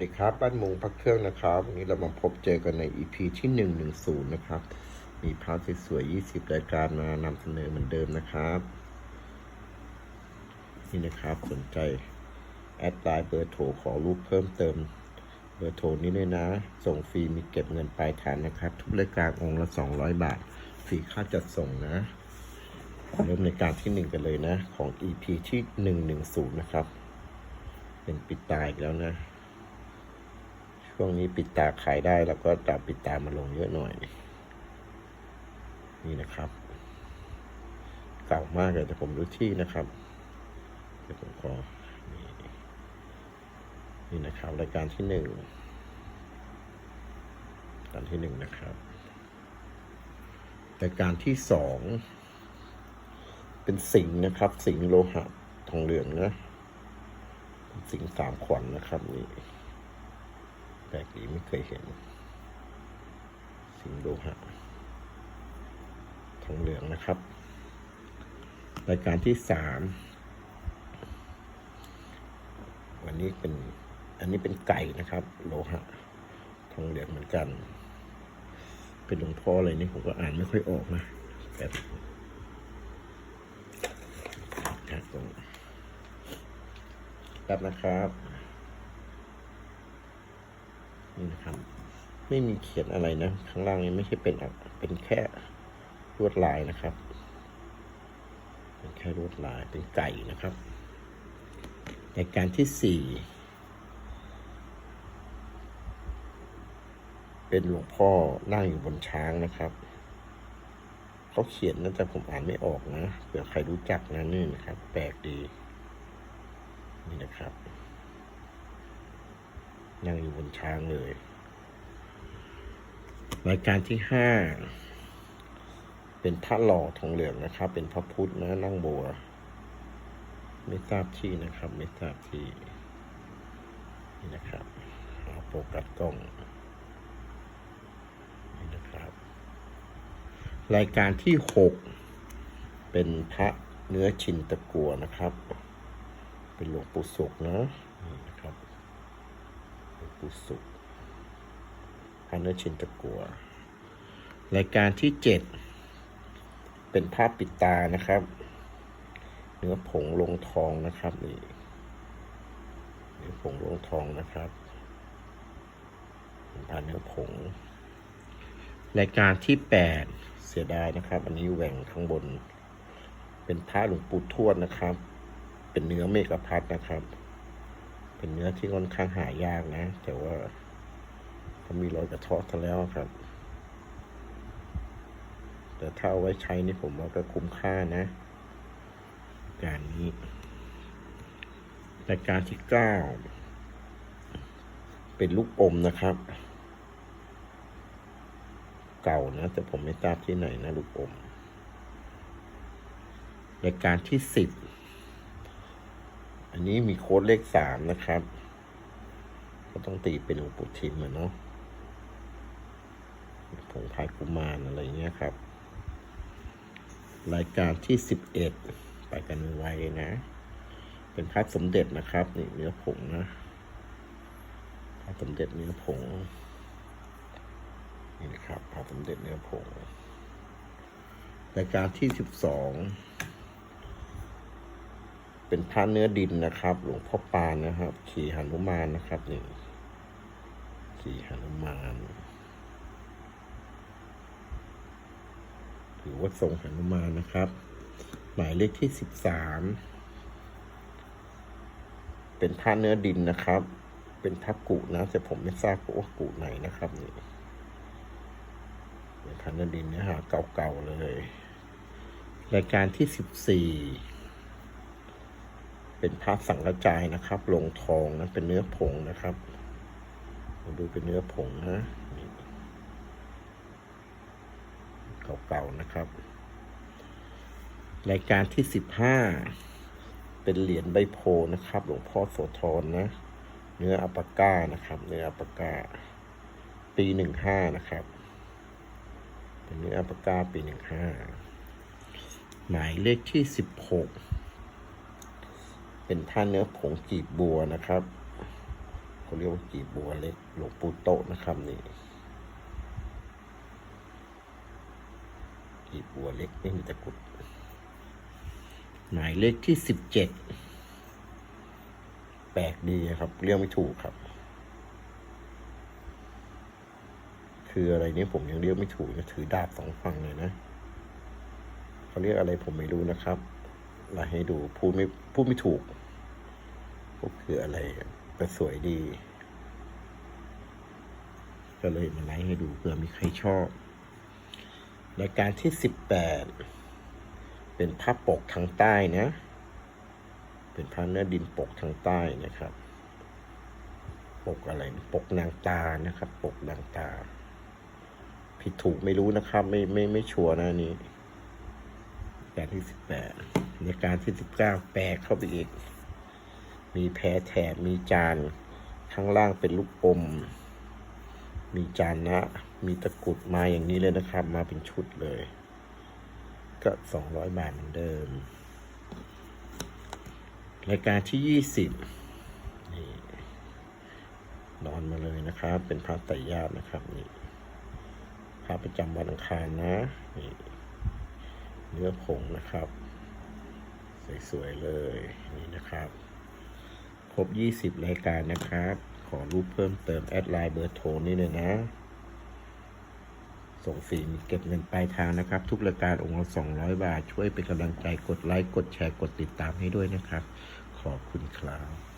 สวัสดีครับบ้านมุงพักเครื่องนะครับวันนี้เรามาพบเจอกันใน EP ที่ 110 นะครับ มีพาร์ทสวยๆ20 รายการมานำเสนอเหมือนเดิมนะครับ นี่นะครับสนใจ แอดไลน์เบอร์โทรขอรูปเพิ่มเติม เบอร์โทรนี้เลยนะ ส่งฟรีมีเก็บเงินปลายทางนะครับ ทุกรายการองค์ละ 200 บาทฟรีค่าจัดส่งนะ เริ่มในการที่ 1 กันเลยนะ ของ EP ที่ 110 นะครับ เป็นปิดตายแล้วนะ ช่วงนี้ปิดตาขายได้แล้วก็จับปิดตามาลงเยอะหน่อย นี่นะครับ เก่ามากเลยแต่ผมรู้ที่นะครับเดี๋ยวผมขอนี่นี่นะครับรายการที่หนึ่งรายการที่หนึ่งนะครับรายการที่สองเป็นสิงนะครับ สิงโลหะทองเหลืองนะสิงสามขวัญนนะครับนี่ แปลกดีไม่เคยเห็น สิงโลหะทองเหลืองนะครับ รายการที่สามวันนี้เป็นอันนี้เป็นไก่นะครับ โลหะทองเหลืองเหมือนกัน เป็นหลวงพ่ออะไรนี่ผมก็อ่านไม่ค่อยออกนะแบบครับตรงแป๊บนะครับ นี่นะครับ ไม่มีเขียนอะไรนะ ข้างล่างนี้ไม่ใช่เป็นอะเป็นแค่ลวดลายนะครับ เป็นแค่ลวดลายเป็นไก่นะครับรายการที่สี่เป็นหลวงพ่อนั่งอยู่บนช้างนะครับเขาเขียนนะแต่ผมอ่านไม่ออกนะเผื่อใครรู้จักนะนี่นะครับ แปลกดี นี่นะครับ นั่งอยู่บนช้างเลยรายการที่ห้าเป็นพระหล่อทองเหลืองนะครับ เป็นพระพุทธนะนั่งบัว ไม่ทราบที่นะครับ ไม่ทราบที่นี่นะครับเอาโฟกัสกล้องนี่นะครับ รายการที่หกเป็นพระเนื้อชินตะกัวนะครับ เป็นหลวงปู่ศุกร์นะ ปุสุพระเนื้อชินตะกัว รายการที่เจ็ดเป็นภาพปิดตานะครับ เนื้อผงลงทองนะครับนี่เนื้อผงลงทองนะครับเป็นพาเนื้อผง รายการที่แปดเสียดายนะครับ อันนี้แหว่งข้างบน เป็นพระหลวงปู่ทวดนะครับ เป็นเนื้อเมกพัดนะครับ เป็นเนื้อที่ค่อนข้างหายากนะ แต่ว่าเขามีรอยกระเทาะซะแล้วครับ แต่ถ้าเอาไว้ใช้นี่ผมว่าก็คุ้มค่านะ การนี้รายการที่เก้าเป็นลูกอมนะครับ เก่านะ แต่ผมไม่ทราบที่ไหนนะ ลูกอมรายการที่สิบ นนี้มีโค้ดเลขสามนะครับ ก็ต้องตีเป็นหลวงปู่ทิมอะเนาะผงพายกุมารอะไรเงี้ยครับ รายการที่สิบเอ็ดไปกันไวนะ เป็นพระสมเด็จนะครับ นี่เนื้อผงนะพระสมเด็จเนื้อผง นี่นะครับพระสมเด็จเนื้อผงรายการที่สิบสอง เป็นพระเนื้อดินนะครับ หลวงพ่อปานนะครับ ขี่หนุมานนะครับนี่ขี่หนุมานถือว่าทรงหนุมานนะครับ หมายเลขที่สิบสามเป็นพระเนื้อดินนะครับ เป็นพระกุนะแต่ผมไม่ทราบว่ากุไหนนะครับนี่เป็นพระเนื้อดินเนื้อหาเก่าๆเลย รายการที่สิบสี่ เป็นพระสังกระจายนะครับลงทองนะเป็นเนื้อผงนะครับมาดูเป็นเนื้อผงนะเก่าๆนะครับ รายการที่สิบห้าเป็นเหรียญใบโพนะครับ หลวงพ่อโสธรนะ เนื้ออัปาก้านะครับ เนื้ออัปาก้า ปีหนึ่งห้านะครับ เป็นเนื้ออัปปาก้าปีหนึ่งห้าหมายเลขที่สิบหก เป็นผ้าเนื้อผงกีบบัวนะครับเขาเรียกว่ากีบบัวเล็กหลวงปู่โตะนะครับนี่กีบบัวเล็กไม่มีตะกุดหมายเลขที่สิบเจ็ดแปลกดีครับเรียกไม่ถูกครับ คืออะไรนี้ผมยังเรียกไม่ถูกนะถือดาบสองฝั่งเลยนะเขาเรียกอะไรผมไม่รู้นะครับเราให้ดูพูดไม่พูดไม่ถูก ก็คืออะไรแต่สวยดี ก็เลยมาไลฟ์ให้ดูเผื่อมีใครชอบรายการที่สิบแปดเป็นภาพปกทางใต้นะ เป็นพระเนื้อดินปกทางใต้นะครับ ปกอะไร ปกนางตานะครับ ปกนางตา ผิดถูกไม่รู้นะครับ ไม่ไม่ไม่ชัวร์นะนนี้รายการที่สิบแปดรายการที่สิบเก้าแปลเข้าไปอีก มีแพรแถบมีจาน ข้างล่างเป็นลูกอม มีจานนะ มีตะกรุดมาอย่างนี้เลยนะครับ มาเป็นชุดเลย ก็สองร้อยบาทเหมือนเดิม รายการที่ยี่สิบนี่นอนมาเลยนะครับ เป็นพระไตรญาตินะครับนี่พระประจำวันอังคารนะนี่เนื้อผงนะครับ สวยๆเลยนี่นะครับ ครบ 20 รายการนะครับ ขอรูปเพิ่มเติมแอดไลน์เบอร์โทรนี่เลยนะ ส่งฟรีมีเก็บเงินปลายทางนะครับ ทุกรายการองค์ละ200 บาท ช่วยเป็นกำลังใจกดไลค์ กดแชร์ กดติดตามให้ด้วยนะครับ ขอบคุณครับ